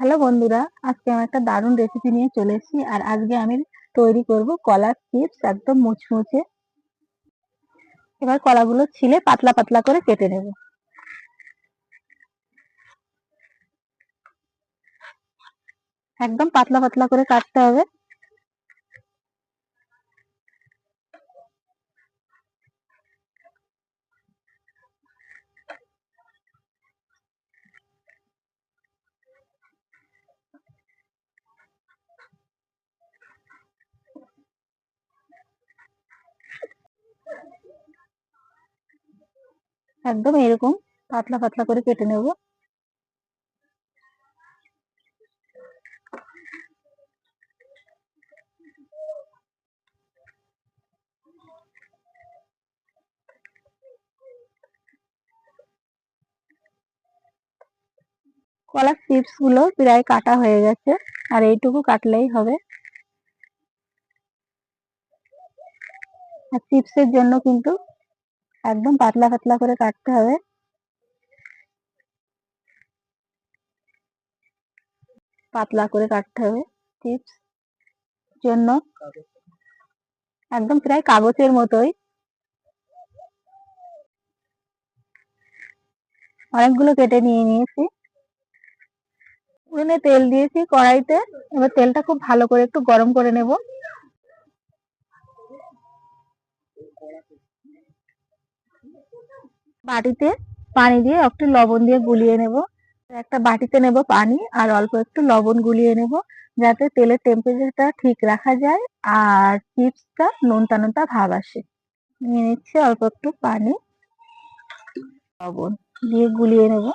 Hello বন্ধুরা, আজকে আমি একটা দারুণ রেসিপি নিয়ে চলে এসেছি আর আজকে আমি তৈরি করব কলার চিপস একদম মুচমুচে। এবার কলাগুলো ছিলে পাতলা পাতলা করে কেটে নেব। একদম পাতলা পাতলা করে কাটতে হবে। একদম এরকম, পাতলা পাতলা করে কেটে নেব। কলার চিপসগুলো প্রায় কাটা হয়ে গেছে, আর এইটুকু কাটলেই হবে। আর চিপসের জন্য কিন্তু একদম পাতলা পাতলা করে কাটতে হবে। পাতলা করে কাটতে হবে চিপস জন্য। একদম প্রায় কাগজের মতোই। অনেকগুলো কেটে নিয়ে নিয়েছি। উনুনে তেল দিয়েছি কড়াইতে। এবার তেলটা খুব ভালো করে একটু গরম করে নেব। বাটিতে পানি দিয়ে একটু লবণ দিয়ে গুলিয়ে নেব। একটা বাটিতে নেব পানি আর অল্প একটু লবণ গুলিয়ে নেব যাতে তেলের টেম্পারেচারটা ঠিক রাখা যায় আর চিপসটা নোনতা নোনতা ভাব আসে। নিয়ে নিচ্ছি অল্প একটু পানি। লবণ দিয়ে গুলিয়ে নেব।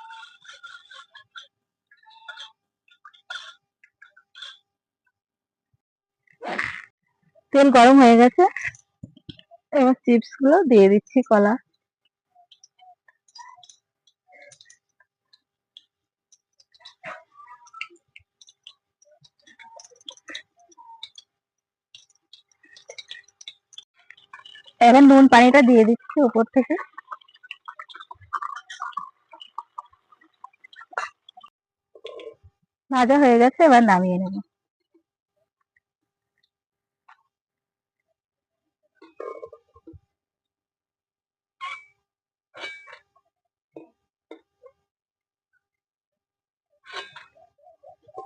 তেল গরম হয়ে গেছে। এবার চিপসগুলো দিয়ে দিচ্ছি কলা। এবার নুন পানিটা দিয়ে দিচ্ছি উপর থেকে। ভাজা হয়ে গেছে, এবার নামিয়ে নেব।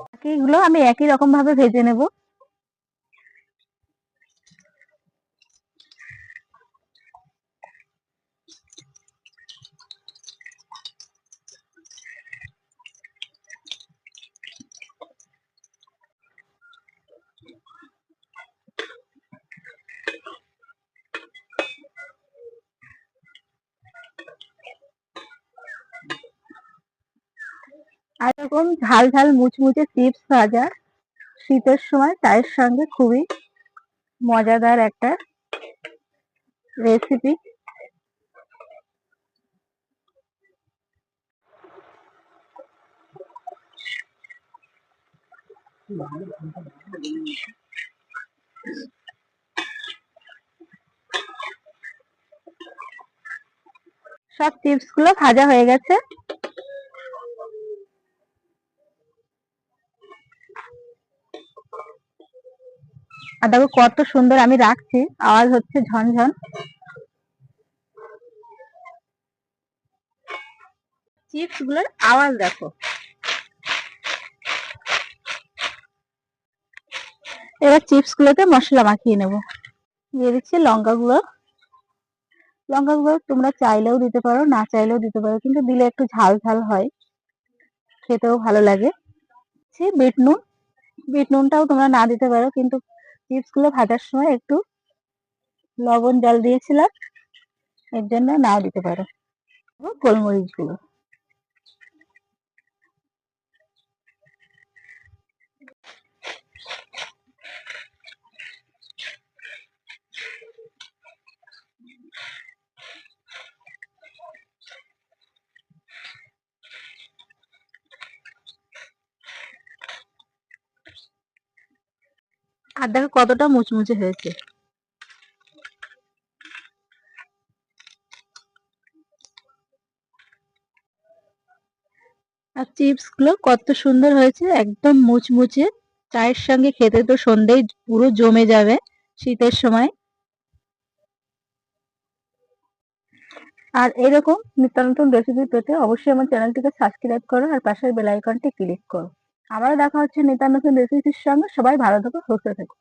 বাকিগুলো আমি একই রকম ভাবে ভেজে নেব। আর এরকম ঝাল ঝাল মুচমুচে চিপস ভাজা শীতের সময় চায়ের সঙ্গে খুবই মজাদার একটা রেসিপি সব চিপসগুলো ভাজা হয়ে গেছে। আর দেখো কত সুন্দর আমি রাখছি। আওয়াজ হচ্ছে ঝনঝন। চিপসগুলোর আওয়াজ দেখো। এবার চিপস গুলোতে মশলা মাখিয়ে নেব। দিয়ে দিচ্ছি লঙ্কা গুঁড়ো লঙ্কা গুঁড়ো তোমরা চাইলেও দিতে পারো, না চাইলেও দিতে পারো, কিন্তু দিলে একটু ঝাল ঝাল হয়। খেতেও ভালো লাগে। বিট নুন। বিট নুনটাও তোমরা না দিতে পারো, কিন্তু চিপসগুলো ভাজার সময় একটু লবণ জল দিয়েছিলাম, এর জন্য নাও দিতে পারো। গোলমরিচগুলো আর দেখো কতটা মুচমুচে হয়েছে। আর চিপসগুলো কত সুন্দর হয়েছে, একদম মুচমুচে। চায়ের সঙ্গে খেতে তো সন্ধেই পুরো জমে যাবে শীতের সময়। আর এরকম নিত্য নতুন রেসিপি পেতে অবশ্যই আমার চ্যানেলটিকে সাবস্ক্রাইব করো আর পাশের বেল আইকনটি ক্লিক করো। আবারও দেখা হচ্ছে নিত্য নতুন রেসিপির সঙ্গে। সবাই ভালো থেকো সুস্থ থেকো।